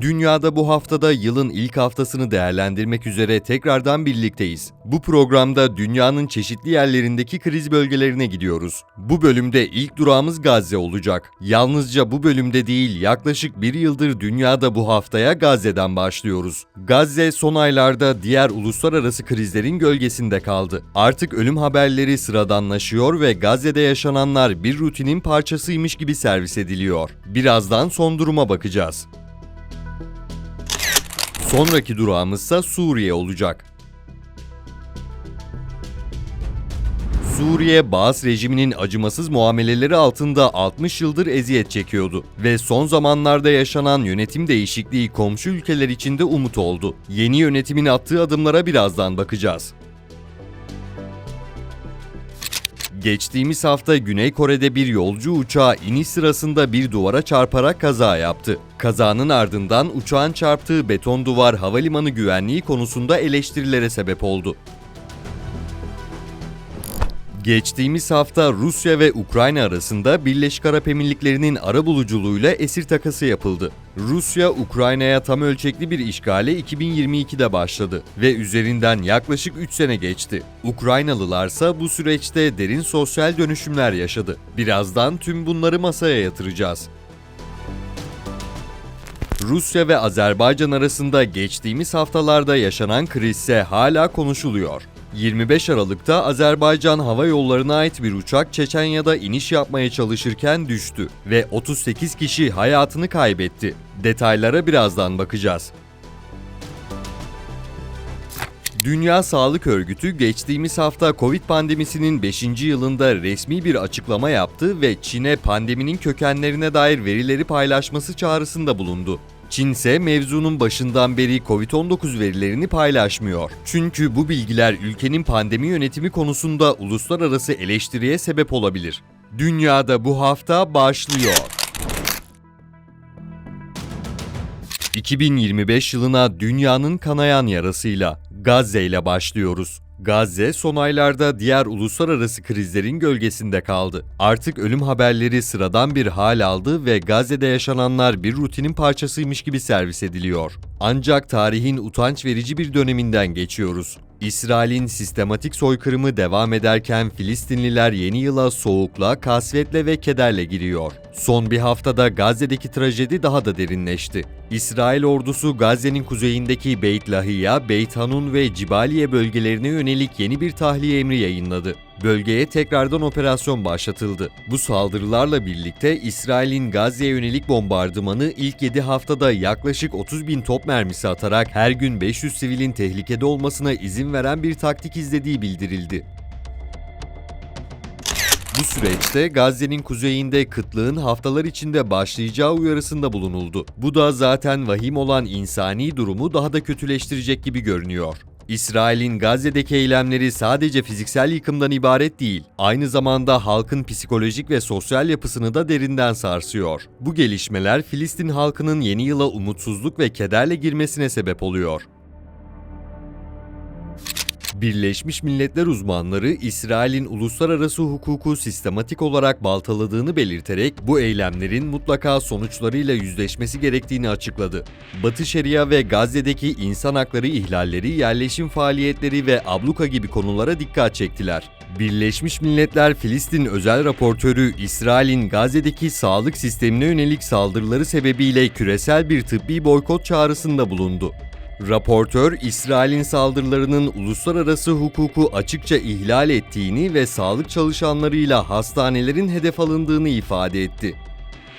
Dünyada bu haftada yılın ilk haftasını değerlendirmek üzere tekrardan birlikteyiz. Bu programda dünyanın çeşitli yerlerindeki kriz bölgelerine gidiyoruz. Bu bölümde ilk durağımız Gazze olacak. Yalnızca bu bölümde değil, yaklaşık bir yıldır dünyada bu haftaya Gazze'den başlıyoruz. Gazze son aylarda diğer uluslararası krizlerin gölgesinde kaldı. Artık ölüm haberleri sıradanlaşıyor ve Gazze'de yaşananlar bir rutinin parçasıymış gibi servis ediliyor. Birazdan son duruma bakacağız. Sonraki durağımızsa Suriye olacak. Suriye, Baas rejiminin acımasız muameleleri altında 60 yıldır eziyet çekiyordu ve son zamanlarda yaşanan yönetim değişikliği komşu ülkeler için de umut oldu. Yeni yönetimin attığı adımlara birazdan bakacağız. Geçtiğimiz hafta Güney Kore'de bir yolcu uçağı iniş sırasında bir duvara çarparak kaza yaptı. Kazanın ardından uçağın çarptığı beton duvar havalimanı güvenliği konusunda eleştirilere sebep oldu. Geçtiğimiz hafta Rusya ve Ukrayna arasında Birleşik Arap Emirlikleri'nin arabuluculuğuyla esir takası yapıldı. Rusya, Ukrayna'ya tam ölçekli bir işgale 2022'de başladı ve üzerinden yaklaşık 3 sene geçti. Ukraynalılarsa bu süreçte derin sosyal dönüşümler yaşadı. Birazdan tüm bunları masaya yatıracağız. Rusya ve Azerbaycan arasında geçtiğimiz haftalarda yaşanan krizse hala konuşuluyor. 25 Aralık'ta Azerbaycan Hava Yolları'na ait bir uçak Çeçenya'da iniş yapmaya çalışırken düştü ve 38 kişi hayatını kaybetti. Detaylara birazdan bakacağız. Dünya Sağlık Örgütü geçtiğimiz hafta Covid pandemisinin 5. yılında resmi bir açıklama yaptı ve Çin'e pandeminin kökenlerine dair verileri paylaşması çağrısında bulundu. Çin ise mevzunun başından beri Covid-19 verilerini paylaşmıyor. Çünkü bu bilgiler ülkenin pandemi yönetimi konusunda uluslararası eleştiriye sebep olabilir. Dünyada bu hafta başlıyor. 2025 yılına dünyanın kanayan yarasıyla Gazze ile başlıyoruz. Gazze son aylarda diğer uluslararası krizlerin gölgesinde kaldı. Artık ölüm haberleri sıradan bir hal aldı ve Gazze'de yaşananlar bir rutinin parçasıymış gibi servis ediliyor. Ancak tarihin utanç verici bir döneminden geçiyoruz. İsrail'in sistematik soykırımı devam ederken Filistinliler yeni yıla soğukla, kasvetle ve kederle giriyor. Son bir haftada Gazze'deki trajedi daha da derinleşti. İsrail ordusu Gazze'nin kuzeyindeki Beit Lahiya, Beit Hanun ve Cibaliye bölgelerine yönelik yeni bir tahliye emri yayınladı. Bölgeye tekrardan operasyon başlatıldı. Bu saldırılarla birlikte İsrail'in Gazze'ye yönelik bombardımanı ilk 7 haftada yaklaşık 30 bin top mermisi atarak her gün 500 sivilin tehlikede olmasına izin veren bir taktik izlediği bildirildi. Bu süreçte Gazze'nin kuzeyinde kıtlığın haftalar içinde başlayacağı uyarısında bulunuldu. Bu da zaten vahim olan insani durumu daha da kötüleştirecek gibi görünüyor. İsrail'in Gazze'deki eylemleri sadece fiziksel yıkımdan ibaret değil, aynı zamanda halkın psikolojik ve sosyal yapısını da derinden sarsıyor. Bu gelişmeler Filistin halkının yeni yıla umutsuzluk ve kederle girmesine sebep oluyor. Birleşmiş Milletler uzmanları İsrail'in uluslararası hukuku sistematik olarak baltaladığını belirterek bu eylemlerin mutlaka sonuçlarıyla yüzleşmesi gerektiğini açıkladı. Batı Şeria ve Gazze'deki insan hakları ihlalleri, yerleşim faaliyetleri ve abluka gibi konulara dikkat çektiler. Birleşmiş Milletler Filistin özel raportörü İsrail'in Gazze'deki sağlık sistemine yönelik saldırıları sebebiyle küresel bir tıbbi boykot çağrısında bulundu. Raportör, İsrail'in saldırılarının uluslararası hukuku açıkça ihlal ettiğini ve sağlık çalışanlarıyla hastanelerin hedef alındığını ifade etti.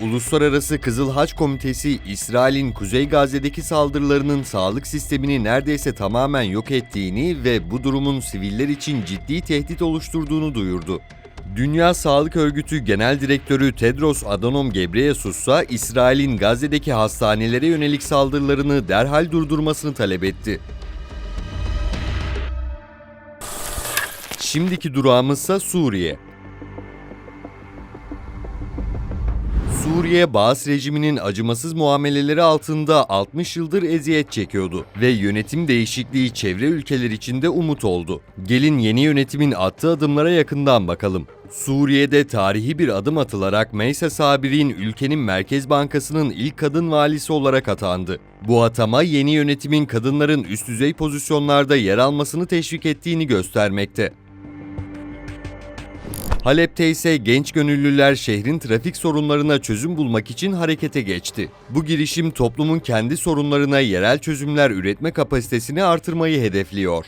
Uluslararası Kızıl Haç Komitesi, İsrail'in Kuzey Gazze'deki saldırılarının sağlık sistemini neredeyse tamamen yok ettiğini ve bu durumun siviller için ciddi tehdit oluşturduğunu duyurdu. Dünya Sağlık Örgütü Genel Direktörü Tedros Adhanom Ghebreyesus İsrail'in Gazze'deki hastanelere yönelik saldırılarını derhal durdurmasını talep etti. Şimdiki durağımızsa Suriye. Suriye, Baas rejiminin acımasız muameleleri altında 60 yıldır eziyet çekiyordu ve yönetim değişikliği çevre ülkeler için de umut oldu. Gelin yeni yönetimin attığı adımlara yakından bakalım. Suriye'de tarihi bir adım atılarak Meysa Sabir'in ülkenin Merkez Bankası'nın ilk kadın valisi olarak atandı. Bu atama yeni yönetimin kadınların üst düzey pozisyonlarda yer almasını teşvik ettiğini göstermekte. Halep'te ise genç gönüllüler şehrin trafik sorunlarına çözüm bulmak için harekete geçti. Bu girişim toplumun kendi sorunlarına yerel çözümler üretme kapasitesini artırmayı hedefliyor.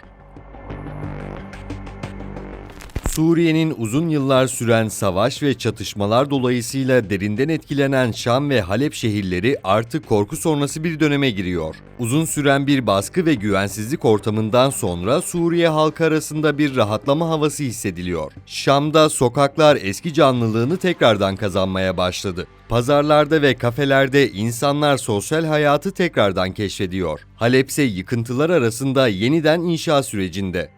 Suriye'nin uzun yıllar süren savaş ve çatışmalar dolayısıyla derinden etkilenen Şam ve Halep şehirleri artık korku sonrası bir döneme giriyor. Uzun süren bir baskı ve güvensizlik ortamından sonra Suriye halkı arasında bir rahatlama havası hissediliyor. Şam'da sokaklar eski canlılığını tekrardan kazanmaya başladı. Pazarlarda ve kafelerde insanlar sosyal hayatı tekrardan keşfediyor. Halep ise yıkıntılar arasında yeniden inşa sürecinde.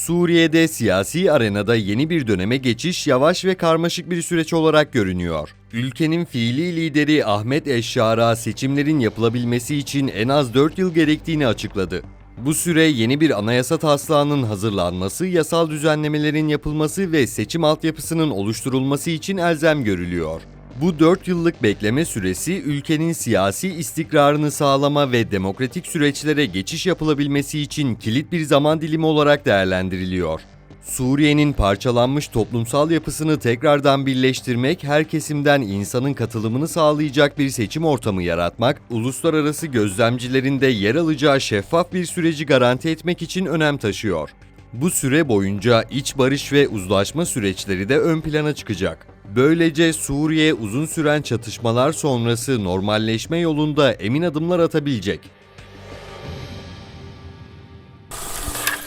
Suriye'de siyasi arenada yeni bir döneme geçiş yavaş ve karmaşık bir süreç olarak görünüyor. Ülkenin fiili lideri Ahmet Eşşara seçimlerin yapılabilmesi için en az 4 yıl gerektiğini açıkladı. Bu süre yeni bir anayasa taslağının hazırlanması, yasal düzenlemelerin yapılması ve seçim altyapısının oluşturulması için elzem görülüyor. Bu 4 yıllık bekleme süresi ülkenin siyasi istikrarını sağlama ve demokratik süreçlere geçiş yapılabilmesi için kilit bir zaman dilimi olarak değerlendiriliyor. Suriye'nin parçalanmış toplumsal yapısını tekrardan birleştirmek, her kesimden insanın katılımını sağlayacak bir seçim ortamı yaratmak, uluslararası gözlemcilerin de yer alacağı şeffaf bir süreci garanti etmek için önem taşıyor. Bu süre boyunca iç barış ve uzlaşma süreçleri de ön plana çıkacak. Böylece Suriye uzun süren çatışmalar sonrası normalleşme yolunda emin adımlar atabilecek.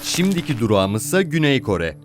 Şimdiki durağımızsa Güney Kore.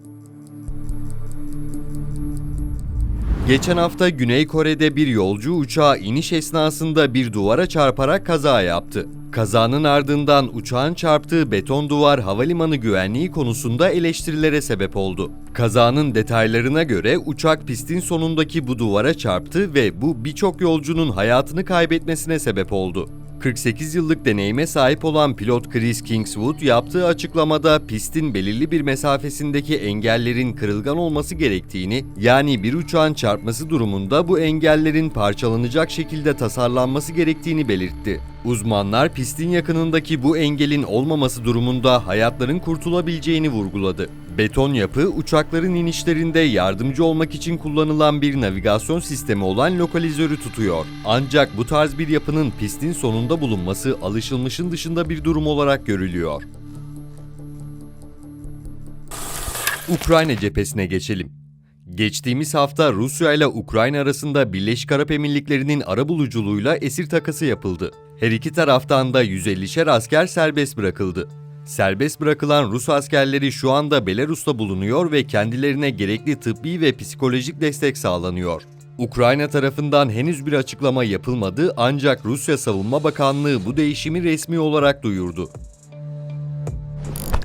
Geçen hafta Güney Kore'de bir yolcu uçağı iniş esnasında bir duvara çarparak kaza yaptı. Kazanın ardından uçağın çarptığı beton duvar havalimanı güvenliği konusunda eleştirilere sebep oldu. Kazanın detaylarına göre uçak pistin sonundaki bu duvara çarptı ve bu birçok yolcunun hayatını kaybetmesine sebep oldu. 48 yıllık deneyime sahip olan pilot Chris Kingswood yaptığı açıklamada pistin belirli bir mesafesindeki engellerin kırılgan olması gerektiğini, yani bir uçağın çarpması durumunda bu engellerin parçalanacak şekilde tasarlanması gerektiğini belirtti. Uzmanlar pistin yakınındaki bu engelin olmaması durumunda hayatların kurtulabileceğini vurguladı. Beton yapı uçakların inişlerinde yardımcı olmak için kullanılan bir navigasyon sistemi olan lokalizörü tutuyor. Ancak bu tarz bir yapının pistin sonunda bulunması alışılmışın dışında bir durum olarak görülüyor. Ukrayna cephesine geçelim. Geçtiğimiz hafta Rusya ile Ukrayna arasında Birleşik Arap Emirlikleri'nin arabuluculuğuyla esir takası yapıldı. Her iki taraftan da 150'şer asker serbest bırakıldı. Serbest bırakılan Rus askerleri şu anda Belarus'ta bulunuyor ve kendilerine gerekli tıbbi ve psikolojik destek sağlanıyor. Ukrayna tarafından henüz bir açıklama yapılmadı ancak Rusya Savunma Bakanlığı bu değişimi resmi olarak duyurdu.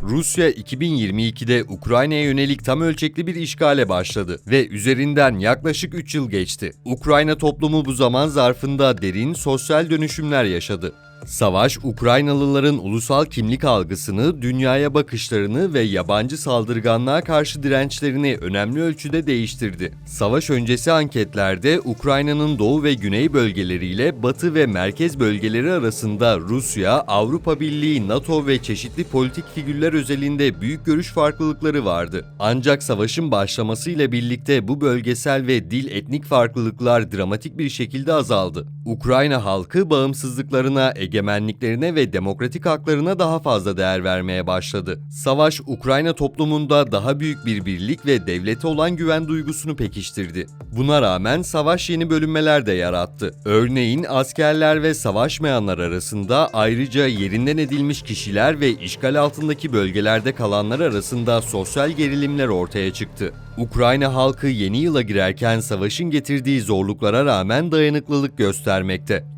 Rusya 2022'de Ukrayna'ya yönelik tam ölçekli bir işgale başladı ve üzerinden yaklaşık 3 yıl geçti. Ukrayna toplumu bu zaman zarfında derin sosyal dönüşümler yaşadı. Savaş, Ukraynalıların ulusal kimlik algısını, dünyaya bakışlarını ve yabancı saldırganlığa karşı dirençlerini önemli ölçüde değiştirdi. Savaş öncesi anketlerde Ukrayna'nın doğu ve güney bölgeleriyle batı ve merkez bölgeleri arasında Rusya, Avrupa Birliği, NATO ve çeşitli politik figürler özelinde büyük görüş farklılıkları vardı. Ancak savaşın başlamasıyla birlikte bu bölgesel ve dil etnik farklılıklar dramatik bir şekilde azaldı. Ukrayna halkı bağımsızlıklarına, egemenliklerine ve demokratik haklarına daha fazla değer vermeye başladı. Savaş, Ukrayna toplumunda daha büyük bir birlik ve devlete olan güven duygusunu pekiştirdi. Buna rağmen savaş yeni bölünmeler de yarattı. Örneğin askerler ve savaşmayanlar arasında ayrıca yerinden edilmiş kişiler ve işgal altındaki bölgelerde kalanlar arasında sosyal gerilimler ortaya çıktı. Ukrayna halkı yeni yıla girerken savaşın getirdiği zorluklara rağmen dayanıklılık göstermekte.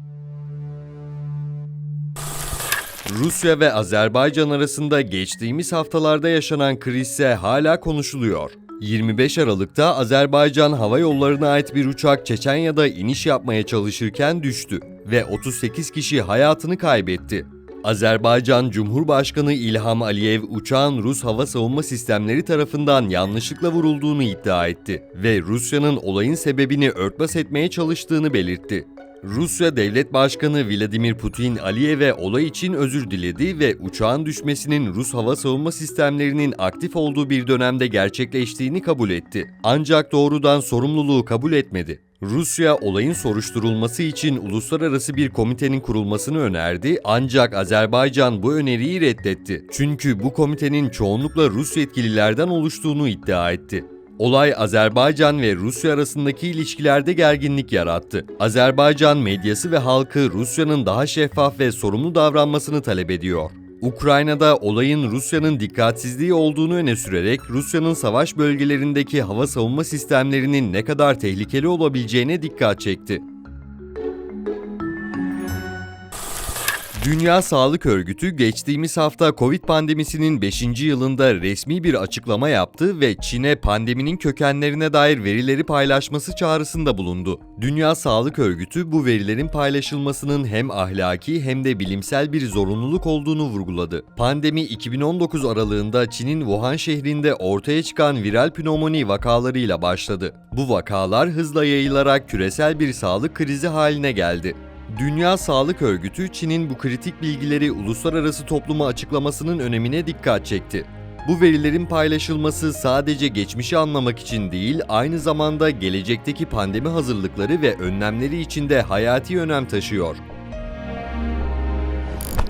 Rusya ve Azerbaycan arasında geçtiğimiz haftalarda yaşanan kriz ise hala konuşuluyor. 25 Aralık'ta Azerbaycan Hava Yolları'na ait bir uçak Çeçenya'da iniş yapmaya çalışırken düştü ve 38 kişi hayatını kaybetti. Azerbaycan Cumhurbaşkanı İlham Aliyev uçağın Rus hava savunma sistemleri tarafından yanlışlıkla vurulduğunu iddia etti ve Rusya'nın olayın sebebini örtbas etmeye çalıştığını belirtti. Rusya Devlet Başkanı Vladimir Putin Aliyev'e olay için özür diledi ve uçağın düşmesinin Rus hava savunma sistemlerinin aktif olduğu bir dönemde gerçekleştiğini kabul etti. Ancak doğrudan sorumluluğu kabul etmedi. Rusya olayın soruşturulması için uluslararası bir komitenin kurulmasını önerdi ancak Azerbaycan bu öneriyi reddetti. Çünkü bu komitenin çoğunlukla Rus yetkililerden oluştuğunu iddia etti. Olay Azerbaycan ve Rusya arasındaki ilişkilerde gerginlik yarattı. Azerbaycan medyası ve halkı Rusya'nın daha şeffaf ve sorumlu davranmasını talep ediyor. Ukrayna'da olayın Rusya'nın dikkatsizliği olduğunu öne sürerek Rusya'nın savaş bölgelerindeki hava savunma sistemlerinin ne kadar tehlikeli olabileceğine dikkat çekti. Dünya Sağlık Örgütü geçtiğimiz hafta Covid pandemisinin 5. yılında resmi bir açıklama yaptı ve Çin'e pandeminin kökenlerine dair verileri paylaşması çağrısında bulundu. Dünya Sağlık Örgütü bu verilerin paylaşılmasının hem ahlaki hem de bilimsel bir zorunluluk olduğunu vurguladı. Pandemi 2019 aralığında Çin'in Wuhan şehrinde ortaya çıkan viral pnömoni vakalarıyla başladı. Bu vakalar hızla yayılarak küresel bir sağlık krizi haline geldi. Dünya Sağlık Örgütü Çin'in bu kritik bilgileri uluslararası topluma açıklamasının önemine dikkat çekti. Bu verilerin paylaşılması sadece geçmişi anlamak için değil, aynı zamanda gelecekteki pandemi hazırlıkları ve önlemleri için de hayati önem taşıyor.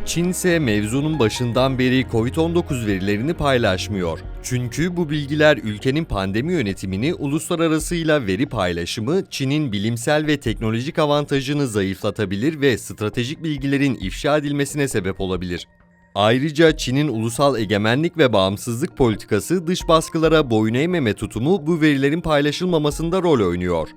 Çin ise mevzunun başından beri Covid-19 verilerini paylaşmıyor. Çünkü bu bilgiler ülkenin pandemi yönetimini uluslararasıyla veri paylaşımı Çin'in bilimsel ve teknolojik avantajını zayıflatabilir ve stratejik bilgilerin ifşa edilmesine sebep olabilir. Ayrıca Çin'in ulusal egemenlik ve bağımsızlık politikası dış baskılara boyun eğmeme tutumu bu verilerin paylaşılmamasında rol oynuyor.